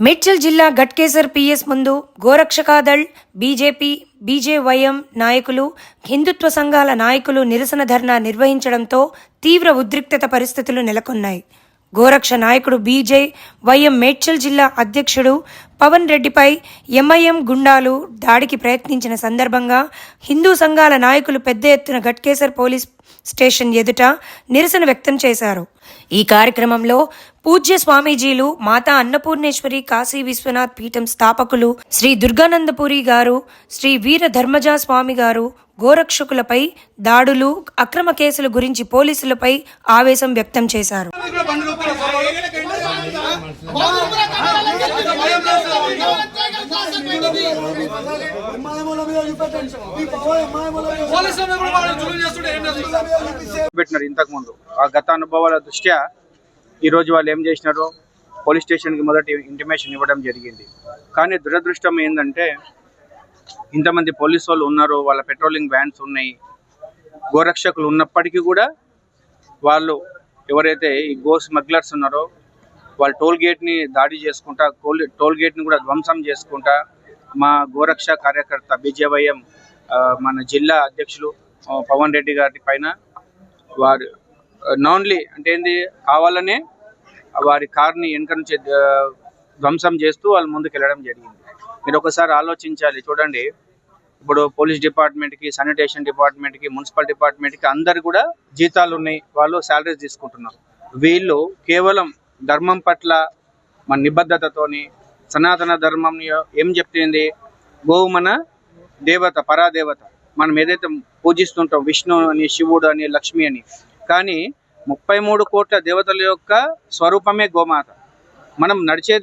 మేడ్చల్ జిల్లా గట్కేసర్ పిఎస్ ముందు గోరక్షకాదళ్ BJP BJYM నాయకులు హిందుత్వ సంఘాల నాయకులు నిరసన ధర్నా నిర్వహించడంతో తీవ్ర ఉద్రిక్తత పరిస్థితులు నెలకొన్నాయి. గోరక్ష నాయకుడు బీజే వైఎం మేడ్చల్ జిల్లా అధ్యక్షుడు పవన్ రెడ్డిపై ఎంఐఎం గుండాలు దాడికి ప్రయత్నించిన సందర్భంగా హిందూ సంఘాల నాయకులు పెద్ద ఎత్తున గట్కేసర్ పోలీస్ స్టేషన్ ఎదుట నిరసన వ్యక్తం చేశారు. ఈ కార్యక్రమంలో పూజ్య స్వామీజీలు మాతా అన్నపూర్ణేశ్వరి కాశీ విశ్వనాథ్ పీఠం స్థాపకులు శ్రీ దుర్గానందపురి గారు శ్రీ వీర ధర్మజా స్వామి గారు గోరక్షకులపై దాడులు అక్రమ కేసుల గురించి పోలీసులపై ఆవేశం వ్యక్తం చేశారు. పెట్టినారు ఇంతకు ముందు. ఆ గత అనుభవాల దృష్ట్యా ఈరోజు వాళ్ళు ఏం చేసినారు పోలీస్ స్టేషన్కి మొదటి ఇంటిమేషన్ ఇవ్వడం జరిగింది. కానీ దురదృష్టం ఏంటంటే ఇంతమంది పోలీసు వాళ్ళు ఉన్నారు వాళ్ళ పెట్రోలింగ్ వ్యాన్స్ ఉన్నాయి గోరక్షకులు ఉన్నప్పటికీ కూడా వాళ్ళు ఎవరైతే ఈ గో స్మగ్లర్స్ ఉన్నారో వాళ్ళు టోల్ గేట్ని దాడి చేసుకుంటా టోల్ టోల్ గేట్ని కూడా ధ్వంసం చేసుకుంటా మా గోరక్ష కార్యకర్త బీజేవైఎం మన జిల్లా అధ్యక్షులు పవన్ రెడ్డి గారి పైన వారు నాన్లీ అంటే ఏంది కావాలనే వారి కార్ని వెనక నుంచి ధ్వంసం చేస్తూ వాళ్ళు ముందుకు వెళ్ళడం జరిగింది. మీరు ఒకసారి ఆలోచించాలి. చూడండి. ఇప్పుడు పోలీస్ డిపార్ట్మెంట్కి శానిటేషన్ డిపార్ట్మెంట్కి మున్సిపల్ డిపార్ట్మెంట్కి అందరు కూడా జీతాలు ఉన్నాయి. వాళ్ళు శాలరీస్ తీసుకుంటున్నారు. వీళ్ళు కేవలం ధర్మం పట్ల మన నిబద్ధతతోని సనాతన ధర్మం ఏం చెప్తుంది? గోవు మన దేవత పరాదేవత. మనం ఏదైతే పూజిస్తుంటాం విష్ణు అని శివుడు అని లక్ష్మి అని. కానీ ముప్పై మూడు కోట్ల దేవతల యొక్క స్వరూపమే గోమాత. మనం నడిచేది